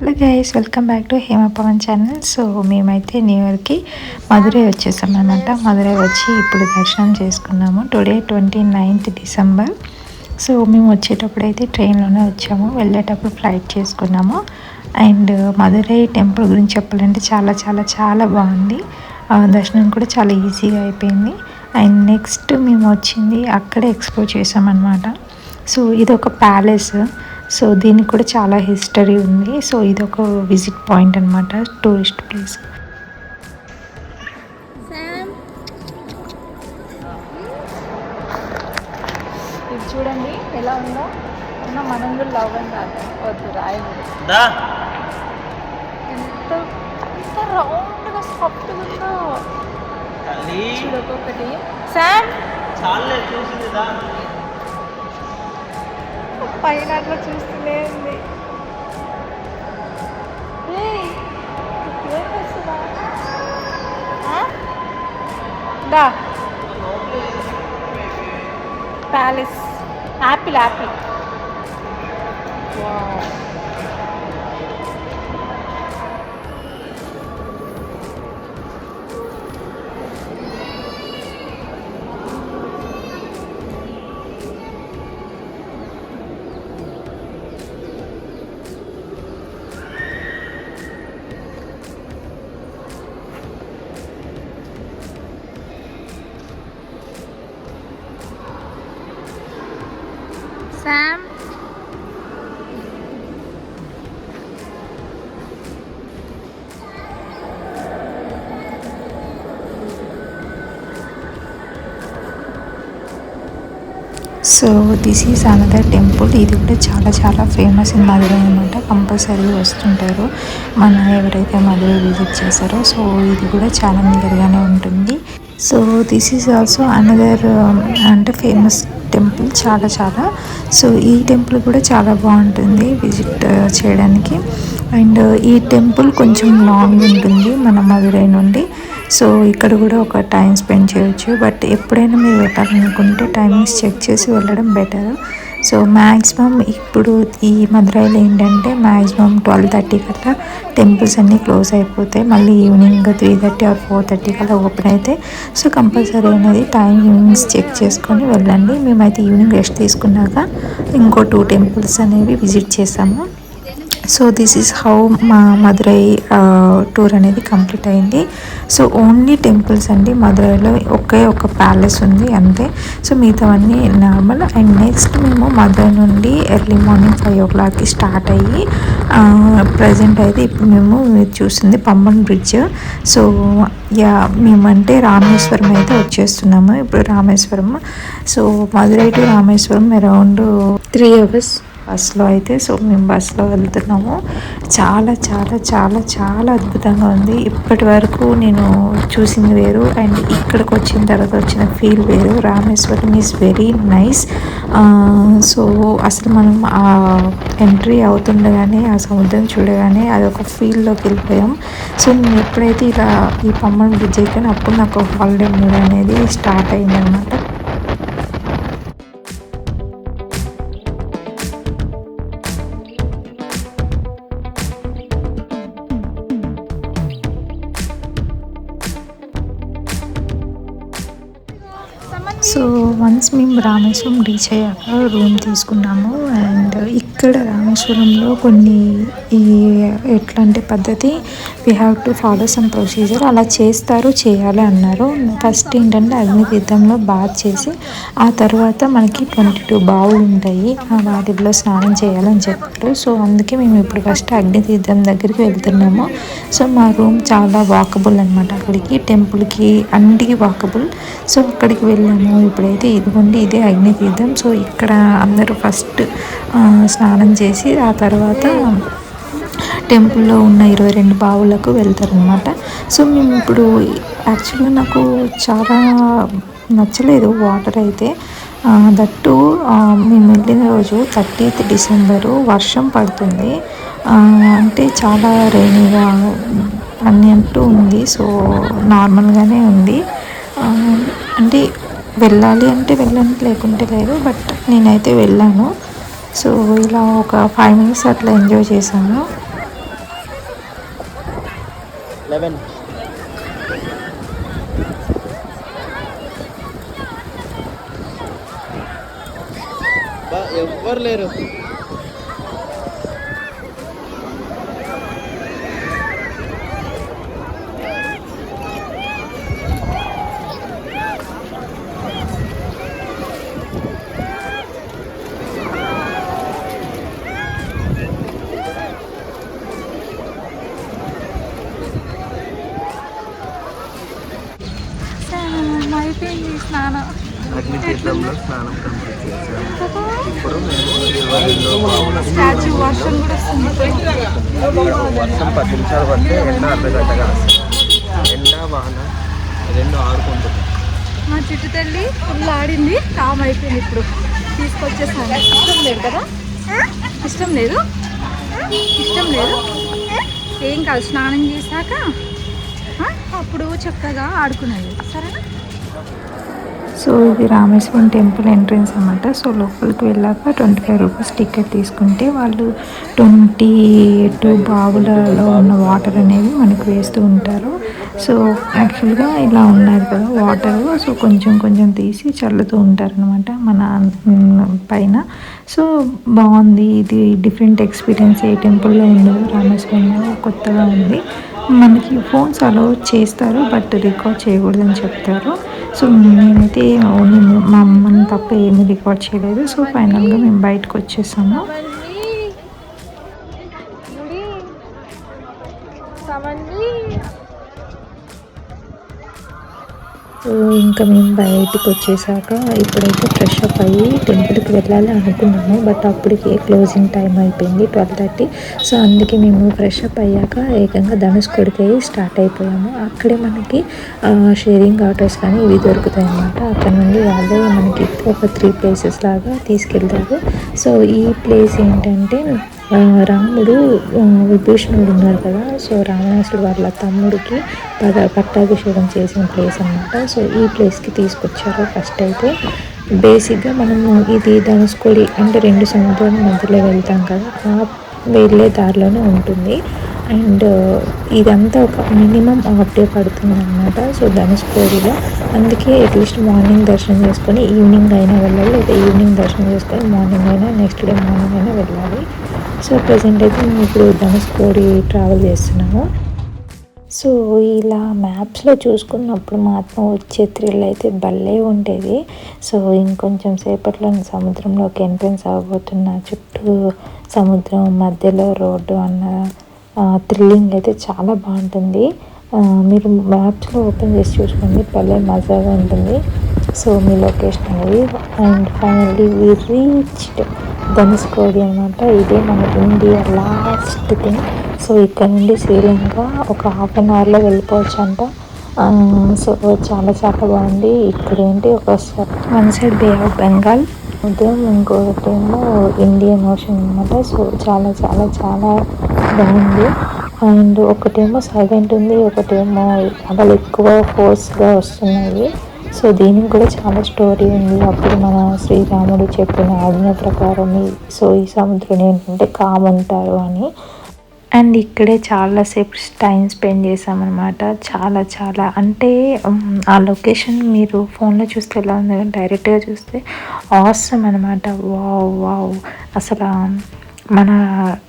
Hello guys welcome back to Hema Pavan channel so మేమైతే new ఇయర్కి మధురై వచ్చేసాం అనమాట మధురై వచ్చి ఇప్పుడు దర్శనం చేసుకున్నాము. Today twenty ninth December so మేము వచ్చేటప్పుడు అయితే ట్రైన్లోనే వచ్చాము. వెళ్ళేటప్పుడు ఫ్లైట్ చేసుకున్నాము. అండ్ మధురై టెంపుల్ గురించి చెప్పాలంటే చాలా చాలా చాలా బాగుంది. దర్శనం కూడా చాలా ఈజీగా అయిపోయింది. అండ్ నెక్స్ట్ మేము వచ్చింది అక్కడే ఎక్స్ప్లోర్ చేసామన్నమాట. సో ఇది ఒక ప్యాలెస్ సో దీనికి కూడా చాలా హిస్టరీ ఉంది. సో ఇది ఒక విజిట్ పాయింట్ అనమాట టూరిస్ట్ ప్లేస్. ఇది చూడండి ఎలా ఉందో. ఉన్న మనం కూడా లవ్ అని కాదు వద్దు రాయకూడదు ఎంత ఎంత రౌండ్గా సాఫ్ట్గా ఉందో. చూడు ఒక్కొక్కటి. శామ్ చాలే చూసింది పైన అట్లా చూస్తూనే ఉంది. దా. Palace. Apple apple so this is another temple. ఇది కూడా చాలా చాలా ఫేమస్ ఇన్ మధురై అనమాట కంపల్సరీ వస్తుంటారు. మన ఎవరైతే మధురై విజిట్ చేశారో సో ఇది కూడా చాలా నియర్గానే ఉంటుంది. So this is also another అంటే ఫేమస్ టెంపుల్ చాలా చాలా. సో ఈ టెంపుల్ కూడా చాలా బాగుంటుంది విజిట్ చేయడానికి. అండ్ ఈ టెంపుల్ కొంచెం లాంగ్ ఉంటుంది మన మధురై నుండి. సో ఇక్కడ కూడా ఒక టైం స్పెండ్ చేయొచ్చు. బట్ ఎప్పుడైనా మీరు వెళ్ళాలనుకుంటే టైమింగ్స్ చెక్ చేసి వెళ్ళడం బెటర్. సో మ్యాక్సిమం ఇప్పుడు ఈ మధురైలో ఏంటంటే మ్యాక్సిమం ట్వెల్వ్ థర్టీ కల్లా టెంపుల్స్ అన్నీ క్లోజ్ అయిపోతాయి. మళ్ళీ evening three thirty or four thirty కల్లా ఓపెన్ అవుతాయి సో కంపల్సరీ అనేది టైమింగ్స్ చెక్ చేసుకొని వెళ్ళండి. మేమైతే ఈవినింగ్ రెస్ట్ తీసుకున్నాక ఇంకో టూ టెంపుల్స్ అనేవి విజిట్ చేసాము సో దిస్ ఈస్ హౌ మా మదురై టూర్ అనేది కంప్లీట్ అయింది. సో ఓన్లీ టెంపుల్స్ అండి. మదురైలో ఒకే ఒక ప్యాలెస్ ఉంది అంతే. సో మిగతావన్నీ నార్మల్ అండ్ నెక్స్ట్ మేము మదురై నుండి ఎర్లీ మార్నింగ్ ఫైవ్ ఓ క్లాక్కి స్టార్ట్ అయ్యి ప్రజెంట్ అయితే ఇప్పుడు మేము చూసింది పంబన్ బ్రిడ్జ్ సో యా మేమంటే రామేశ్వరం అయితే వచ్చేస్తున్నాము. ఇప్పుడు Rameswaram so Madurai to Rameswaram around three hours బస్సులో అయితే సో మేము బస్సులో వెళ్తున్నాము. చాలా చాలా చాలా చాలా అద్భుతంగా ఉంది. ఇప్పటి వరకు నేను చూసింది వేరు. అండ్ ఇక్కడికి వచ్చిన తర్వాత వచ్చిన ఫీల్ వేరు. Rameswaram is very nice so అసలు మనం ఆ ఎంట్రీ అవుతుండగానే ఆ సముద్రం చూడగానే అదొక ఫీల్డ్లోకి వెళ్ళిపోయాం. సో నేను ఎప్పుడైతే ఇలా ఈ పమ్మన్ బ్రిడ్జ్ ఎక్కాను అప్పుడు నాకు హాలిడే మూడ్ అనేది స్టార్ట్ అయిందనమాట సో వన్స్ మేము రామేశ్వరం రీచ్ అయ్యాక రూమ్ తీసుకున్నాము అండ్ ఇక్కడ రామేశ్వరంలో కొన్ని ఈ ఎట్లా అంటే పద్ధతి we have to follow some procedure అలా చేస్తారు చేయాలి అన్నారు. ఫస్ట్ ఏంటంటే అగ్ని తీర్థంలో బాత్ చేసి ఆ తర్వాత మనకి ట్వంటీ టూ బావులు ఉంటాయి. ఆ వాటిలో స్నానం చేయాలని చెప్పారు. సో అందుకే మేము ఇప్పుడు ఫస్ట్ అగ్ని తీర్థం దగ్గరికి వెళ్తున్నాము. సో మా రూమ్ చాలా వాకబుల్ అనమాట అక్కడికి టెంపుల్కి అన్నిటికీ వాకబుల్ సో అక్కడికి వెళ్ళాము ఇప్పుడైతే ఇదిగోండి ఇదే అగ్నితీర్థం సో ఇక్కడ అందరూ ఫస్ట్ స్నానం చేసి ఆ తర్వాత టెంపుల్లో ఉన్న ఇరవై రెండు బావులకు వెళ్తారనమాట సో మేము ఇప్పుడు యాక్చువల్గా నాకు చాలా నచ్చలేదు వాటర్ అయితే. దట్టు మేము వెళ్ళిన రోజు థర్టీత్ డిసెంబరు వర్షం పడుతుంది. అంటే చాలా రైనీగా అన్నట్టు ఉంది. సో నార్మల్గానే ఉంది. అంటే వెళ్ళాలి అంటే వెళ్ళాను లేకుంటే లేదు బట్ నేనైతే వెళ్ళాను. సో ఇలా ఒక ఫైవ్ మినిట్స్ అట్లా ఎంజాయ్ చేశాను. ఎవ్వరు లేరు. వర్షం పది నిమిషాలు పడితే ఎండ అర్ధగంటగా కాదు ఎండ వాన రెండు ఆడుకుంటుంది. మా చుట్టూ తల్లి ఫుల్ ఆడింది. కామ్ అయిపోయింది ఇప్పుడు. తీసుకొచ్చేసాను. ఇష్టం లేదు కదా? ఇష్టం లేదు? ఇష్టం లేదు? ఏం కాదు స్నానం చేశాక అప్పుడు చక్కగా ఆడుకునేది. సరేనా? సో ఇది రామేశ్వరం టెంపుల్ ఎంట్రన్స్ అనమాట సో లోపలికి వెళ్ళాక ట్వంటీ ఫైవ్ రూపీస్ టికెట్ తీసుకుంటే వాళ్ళు ట్వంటీ టూ బావులలో ఉన్న వాటర్ అనేవి మనకు వేస్తూ ఉంటారు. సో యాక్చువల్గా ఇలా ఉన్నారు కదా వాటర్. సో కొంచెం కొంచెం తీసి చల్లుతూ ఉంటారనమాట మన పైన. సో బాగుంది ఇది డిఫరెంట్ ఎక్స్పీరియన్స్ ఏ టెంపుల్లో ఉండదు. రామేశ్వరంలో కొత్తగా ఉంది. మనకి ఫోన్స్ అలో చేస్తారు బట్ రికార్డ్ చేయకూడదని చెప్తారు. సో నేనైతే ఓన్లీ మా అమ్మని తప్ప ఏమీ రికార్డ్ చేయలేదు. సో ఫైనల్గా మేము బయటకు వచ్చేసాము. సో ఇంకా మేము బయటకు వచ్చేసాక ఇప్పుడైతే ఫ్రెష్ అప్ అయ్యి టెంపుల్కి వెళ్ళాలి అనుకున్నాము. బట్ అప్పటికే క్లోజింగ్ టైం అయిపోయింది ట్వెల్వ్ థర్టీ సో అందుకే మేము ఫ్రెష్ అప్ అయ్యాక ఏకంగా ధనుష్కోడికి స్టార్ట్ అయిపోయాము. అక్కడే మనకి షేరింగ్ ఆటోస్ కానీ ఇవి దొరుకుతాయి అన్నమాట. అక్కడ నుండి వాళ్ళే మనకి ఒక త్రీ ప్లేసెస్ లాగా తీసుకెళ్తారు. సో ఈ ప్లేస్ ఏంటంటే రాముడు విభీషణుడు ఉన్నారు కదా. సో రావణాసుడు వాళ్ళ తమ్ముడికి పద పట్టాభిషేకం చేసిన ప్లేస్ అనమాట సో ఈ ప్లేస్కి తీసుకొచ్చారు ఫస్ట్ అయితే. బేసిక్గా మనము ఇది ధనుష్కోడి అంటే రెండు సముద్రాల మధ్యలో వెళ్తాం కదా. ఆ వెళ్ళే దారిలోనే ఉంటుంది. అండ్ ఇదంతా ఒక మినిమం హాఫ్ డే పడుతుంది అనమాట సో ధనుష్కోడిలో. అందుకే అట్లీస్ట్ మార్నింగ్ దర్శనం చేసుకొని ఈవినింగ్ అయినా వెళ్ళాలి. లేదా ఈవినింగ్ దర్శనం చేసుకొని మార్నింగ్ అయినా నెక్స్ట్ డే మార్నింగ్ అయినా వెళ్ళాలి. సో ప్రజెంట్ అయితే మేము ఇప్పుడు ధనుష్కోడి ట్రావెల్ చేస్తున్నాము. సో ఇలా మ్యాప్స్లో చూసుకున్నప్పుడు మాత్రం వచ్చే థ్రిల్ అయితే భలే ఉండేది. సో ఇంకొంచెం సేపట్లో సముద్రంలోకి ఎంట్రన్స్ అవ్వబోతున్న చుట్టూ సముద్రం మధ్యలో రోడ్డు అన్న థ్రిల్లింగ్ అయితే చాలా బాగుంటుంది. మీరు మ్యాప్స్లో ఓపెన్ చేసి చూసుకోండి భలే మజాగా ఉంటుంది. సో మీ లొకేషన్ అనేది and finally we reached Dhanushkodi అనమాట ఇదే మన ఇండియా లాస్ట్ థింగ్ సో ఇక్కడ నుండి శ్రీలంక ఒక హాఫ్ అన్ అవర్లో వెళ్ళిపోవచ్చు అంట సో చాలా చాలా బాగుంది. ఇక్కడ ఏంటి ఒక one side bay of Bengal ఉదయం ఇంకొకటి ఏమో ఇండియన్ ఓషన్ అనమాట సో చాలా చాలా చాలా బాగుంది. అండ్ ఒకటేమో సైలెంట్ ఉంది ఒకటేమో అసలు ఎక్కువ ఫోర్స్గా వస్తున్నాయి. సో దీనికి కూడా చాలా స్టోరీ ఉంది. అప్పుడు మన శ్రీరాముడు చెప్పిన ఆజ్ఞ ప్రకారం సో ఈ సముద్రం ఏంటంటే కామ్ ఉంటారు అని. అండ్ ఇక్కడే చాలాసేపు టైం స్పెండ్ చేసామన్నమాట చాలా చాలా. అంటే ఆ లొకేషన్ మీరు ఫోన్లో చూస్తే ఎలా ఉంది డైరెక్ట్గా చూస్తే ఆసమ్ అనమాట వావ్ వావ్. అసలు మన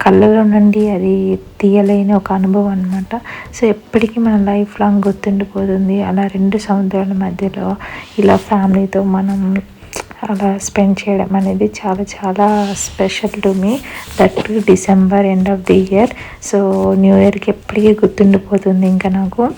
కళ్ళలో నుండి అది తీయలేని ఒక అనుభవం అనమాట సో ఎప్పటికీ మన లైఫ్ లాంగ్ గుర్తుండిపోతుంది. అలా రెండు సముద్రాల మధ్యలో ఇలా ఫ్యామిలీతో మనం అలా స్పెండ్ చేయడం అనేది చాలా చాలా special to me. That December end of the year. So new ఇయర్కి ఎప్పటికీ గుర్తుండిపోతుంది ఇంకా నాకు.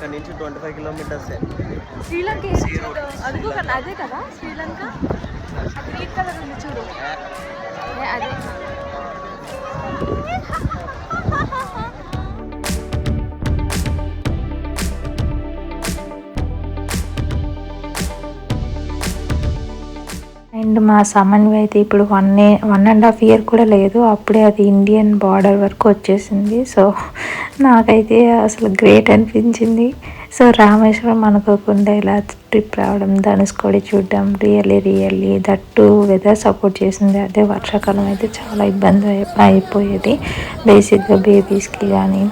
ఇక్కడ నుంచి ట్వంటీ ఫైవ్ కిలోమీటర్స్ శ్రీలంక. అదిగో అదే కదా శ్రీలంక? గ్రీన్ కలర్ ఉంది చూడు. అదే. అండ్ మా సమన్వి అయితే ఇప్పుడు one one and half year కూడా లేదు. అప్పుడే అది ఇండియన్ బార్డర్ వరకు వచ్చేసింది. సో నాకైతే అసలు గ్రేట్ అనిపించింది. సో రామేశ్వరం అనుకోకుండా ఇలా ట్రిప్ రావడం ధనుసుకోడి చూడడం really really that weather support చేసింది. అదే వర్షాకాలం అయితే చాలా ఇబ్బంది అయిపోయేది. బేసిక్గా బేబీస్కి కానీ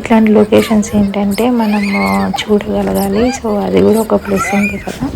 ఇట్లాంటి లొకేషన్స్ ఏంటంటే మనము చూడగలగాలి. సో అది కూడా ఒక ప్లస్ ఉంది కదా.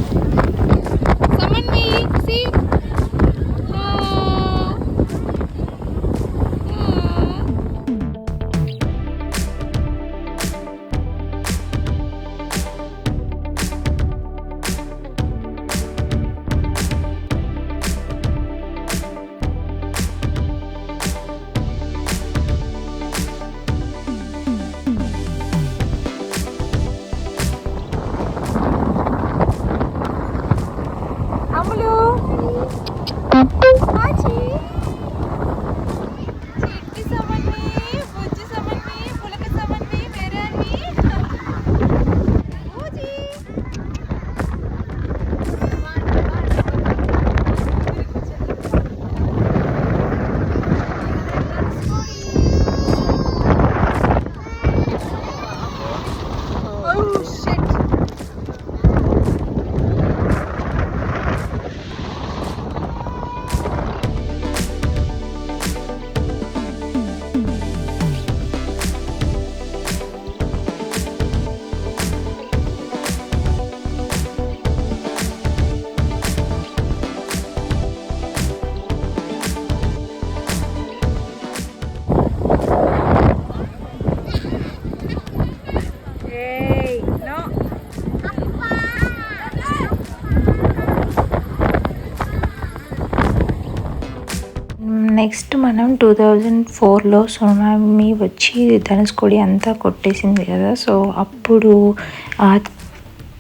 నెక్స్ట్ మనం టూ థౌజండ్ ఫోర్లో సునామీ వచ్చి ధనుష్కోడి అంతా కొట్టేసింది కదా. సో అప్పుడు ఆ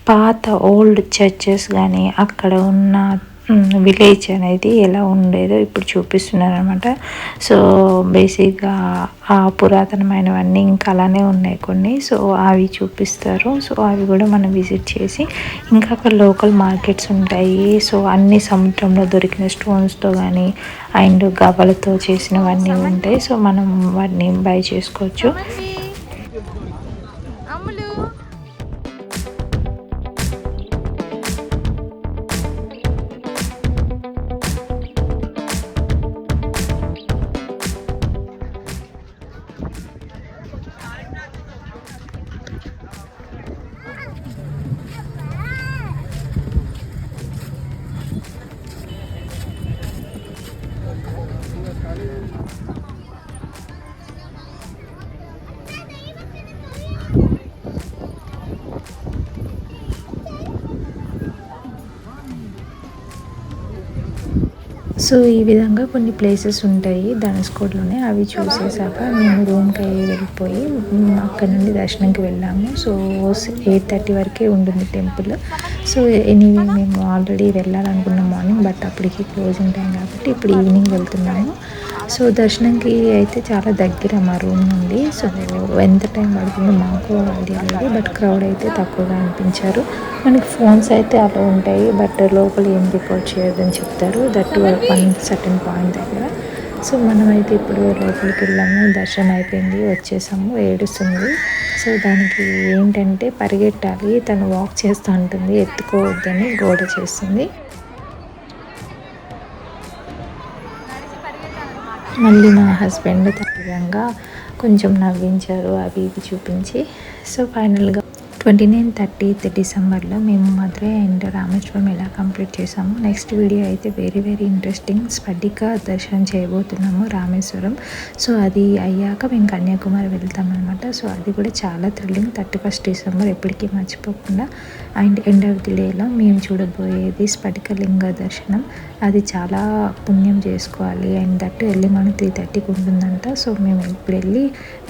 పాత ఓల్డ్ చర్చెస్ కానీ అక్కడ ఉన్న విలేజ్ అనేది ఎలా ఉండేదో ఇప్పుడు చూపిస్తున్నారు అనమాట సో బేసిక్గా ఆ పురాతనమైనవన్నీ ఇంకా అలానే ఉన్నాయి కొన్ని. సో అవి చూపిస్తారు. సో అవి కూడా మనం విజిట్ చేసి ఇంకా అక్కడ లోకల్ మార్కెట్స్ ఉంటాయి. సో అన్ని సముద్రంలో దొరికిన స్టోన్స్తో కానీ అండ్ గవ్వలతో చేసినవన్నీ ఉంటాయి. సో మనం వాటిని బై చేసుకోవచ్చు. సో ఈ విధంగా కొన్ని ప్లేసెస్ ఉంటాయి ధనుష్కోడ్లోనే అవి చూసేసాక మేము రూమ్కి వెళ్ళిపోయి అక్కడ నుండి దర్శనంకి వెళ్ళాము. సో ఎయిట్ థర్టీ వరకే ఉంటుంది టెంపుల్. సో ఎనీవే మేము ఆల్రెడీ వెళ్ళాలనుకున్నాం మార్నింగ్ బట్ అప్పటికి క్లోజింగ్ టైం కాబట్టి ఇప్పుడు ఈవినింగ్ వెళ్తున్నాము. సో దర్శనంకి అయితే చాలా దగ్గర మా రూమ్ నుండి సో ఎంత టైం పడుతుందో మాకు ఐడియా లేదు. బట్ క్రౌడ్ అయితే తక్కువగా అనిపించారు. మనకి ఫోన్స్ అయితే అలా ఉంటాయి. బట్ లోపల ఏం రిపోర్ట్ చేయొద్దని చెప్తారు. దట్ వన్ సర్టన్ పాయింట్ దగ్గర. సో మనమైతే ఇప్పుడు లోపలికి వెళ్ళాము. దర్శనం అయిపోయింది. వచ్చేసాము. ఏడుస్తుంది. సో దానికి ఏంటంటే పరిగెట్టాలి. తను వాక్ చేస్తూ ఉంటుంది. ఎత్తుకోవద్దని గోడ చేస్తుంది. మళ్ళీ మా హస్బెండ్ విధంగా కొంచెం నవ్వించారు అవి ఇవి చూపించి. సో ఫైనల్గా ట్వంటీ నైన్ థర్టీత్ డిసెంబర్లో మేము మధురై అండ్ రామేశ్వరం ఎలా కంప్లీట్ చేసాము నెక్స్ట్ వీడియో అయితే వెరీ వెరీ ఇంట్రెస్టింగ్ స్పటిక దర్శనం చేయబోతున్నాము రామేశ్వరం. సో అది అయ్యాక మేము కన్యాకుమారి వెళ్తామన్నమాట సో అది కూడా చాలా థ్రిల్లింగ్ థర్టీ ఫస్ట్ డిసెంబర్ ఎప్పటికీ మర్చిపోకుండా అండ్ ఎండ్ ఆఫ్ ది డేలో మేము చూడబోయేది స్ఫటికలింగ దర్శనం. అది చాలా పుణ్యం చేసుకోవాలి. అండ్ దట్ ఎర్లీ మనం త్రీ థర్టీకి ఉంటుందంట. సో మేము ఇప్పుడు వెళ్ళి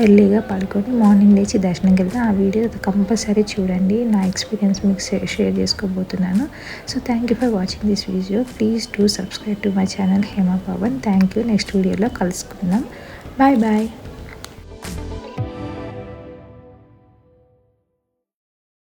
ఎర్లీగా పడుకొని మార్నింగ్ లేచి దర్శనంకి వెళ్తాం ఆ వీడియో కంపల్సరీ చూడండి. నా ఎక్స్పీరియన్స్ మీకు షేర్ చేసుకోబోతున్నాను. So thank you for watching this video. Please do subscribe to my channel Hema Pavan. Thank you next వీడియోలో కలుసుకుందాం. Bye bye.